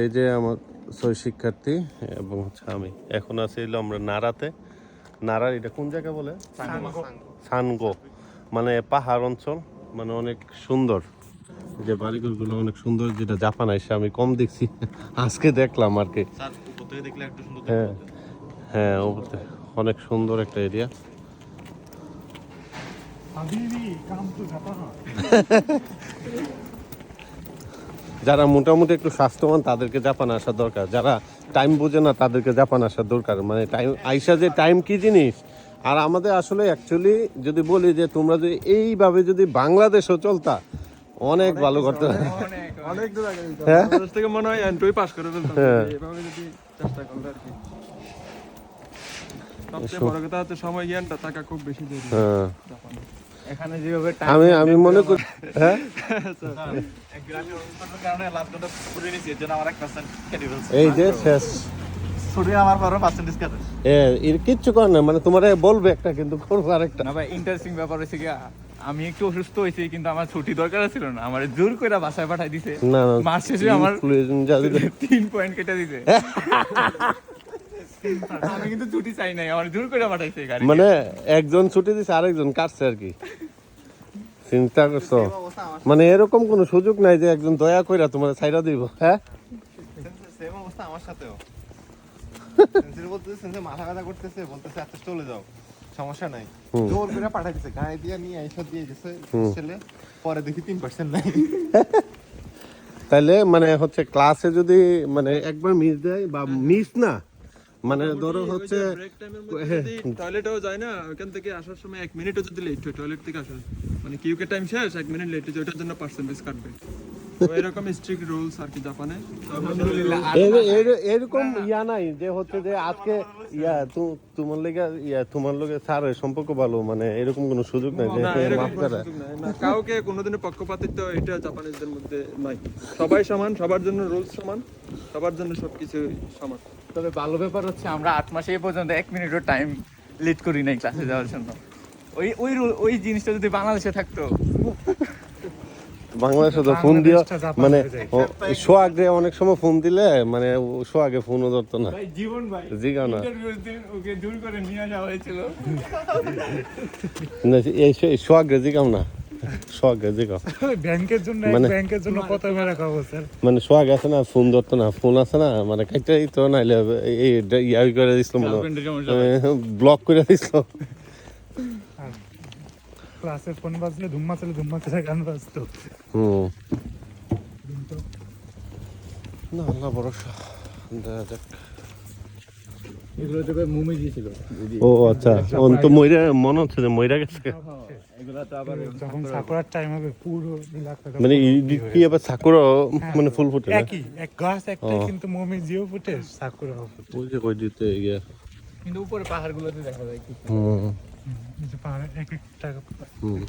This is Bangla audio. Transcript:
এই যে আমার ছয় শিক্ষার্থী এবং হচ্ছে আমি। এখন আছি হলো আমরা নারাতে। নারার এটা কোন জায়গা বলে? সানগো মানে পাহাড় অঞ্চল মানে অনেক সুন্দর। যে বাড়িঘরগুলো অনেক সুন্দর যেটা জাপান এসে আমি কম দেখছি। আজকে দেখলাম আর কি। হ্যাঁ হ্যাঁ অনেক সুন্দর একটা এরিয়া। হাবিবি কাম টু জাপান। যারা মোটামুটি একটু স্বাস্থ্যবান তাদেরকে জাপান আসা দরকার। যারা টাইম বোঝে না তাদেরকে জাপান আসা দরকার। মানে টাইম আইসা যে টাইম কি জিনিস? আর আমাদের আসলে অ্যাকচুয়ালি যদি বলি যে তোমরা যদি এইভাবে যদি বাংলাদেশও চলতা অনেক ভালো করতে হ্যাঁ? মনে হয় পাস করে ফেলতাম। হ্যাঁ। সবচেয়ে বড় কথা হচ্ছে সময় জ্ঞানটা থাকা খুব বেশি জরুরি। হ্যাঁ। এখানে যেভাবে আমি আমি মনে করি হ্যাঁ? এই যে শেষ। কিচ্ছু কর না মানে তোমার বলবে একটা কিন্তু করব আরেকটা। না ভাই ইন্টারেস্টিং ব্যাপার হচ্ছে কি আমি একটু অসুস্থ হয়েছি কিন্তু আমার ছুটি দরকার ছিল না। আমার জোর করে বাসায় পাঠাই দিছে। না না মাস শেষে আমার influenza তিন পয়েন্ট কেটে দিছে। আমি কিন্তু ছুটি চাই নাই আমার জোর করে পাঠাইছে গাড়ি। মানে একজন ছুটি দিছে আরেকজন কাটছে আর কি। চিন্তা করছ? মানে এরকম কোনো সুযোগ নাই যে একজন দয়া কইরা তোমার ছাইরা দিব হ্যাঁ? সেম অবস্থা আমার সাথেও। সেন্সির বলতেছে সেন্সির মাথা ব্যথা করতেছে বলতেছে আচ্ছা চলে যাও সমস্যা নাই। জোর করে পাঠাই দিছে গায়ে দিয়ে নিয়ে আইসা দিয়ে গেছে ছেলে পরে দেখি তিন পার্সেন্ট নাই। তাইলে মানে হচ্ছে ক্লাসে যদি মানে একবার মিস দেয় বা মিস না মানে ধরো হচ্ছে ব্রেক টাইমের মধ্যে যদি টয়লেটেও যায় না ওখান থেকে আসার সময় এক মিনিটও যদি লেট হয় টয়লেট থেকে আসার। মানে কিউকে টাইম শেষ? এক মিনিট লেট হয়েছে ওটার জন্য পার্সেন্টেজ কাটবে। এরকম স্ট্রিক্ট রুলস আর কি জাপানে। এর- এর- এরকম ইয়া নাই যে হচ্ছে যে আজকে ইয়া তোমার লেগে ইয়া তোমার লগে স্যার সম্পর্ক ভালো মানে এরকম কোনো সুযোগ নাই কাউকে কোনোদিনও পক্ষপাতিত্ব এটা জাপানিজদের মধ্যে নাই। সবাই সমান সবার জন্য রুলস সমান সবার জন্য সবকিছু সমান। তবে ভালো ব্যাপার হচ্ছে আমরা আট মাসে পর্যন্ত এক মিনিটও টাইম লেট করি নাই ক্লাসে যাওয়ার জন্য। ওই ওই ওই জিনিসটা যদি বাংলাদেশে থাকতো। বাংলাদেশে তো ফোন দিও মানে সোয়াগে অনেক সময় ফোন দিলে মানে সোয়াগে ফোনও ধরতো না। জীবন ভাই। জিগাও না। ওকে দূর করে নিয়ে যাওয়া হয়েছিল। না, এই সোয়াগে জিগাও না। ব্যাংকের জন্য মানে- ব্যাংকের জন্য কত মেরা খাব স্যার? মানে আছে না ফোন ধরতো না ফোন আছে না মানে কাইটাই তো নাইলে এই ইয়া করে দিছিল মনে ব্লক করে দিছিল। ক্লাসে ফোন বাজলে ধুম্মা চলে ধুম্মা চলে গান বাজতো। হুম। না আল্লাহ ভরসা। দেখা যাক এগুলো তো মুমি দিয়েছিল। ও আচ্ছা। অন তো মইরা মনে হচ্ছে যে মইরা গেছে। এগুলো তো আবার যখন সাকুরার টাইম হবে পুরো মানে কি আবার সাকুরা মানে ফুল ফুটে একই এক গাছ একটাই কিন্তু মমি জিও ফুটে সাকুরা ওই যে কই দিতে গিয়া কিন্তু উপরে পাহাড়গুলোতে দেখা যায় কি? হুম। যে পাহাড়ে এক একটা হুম।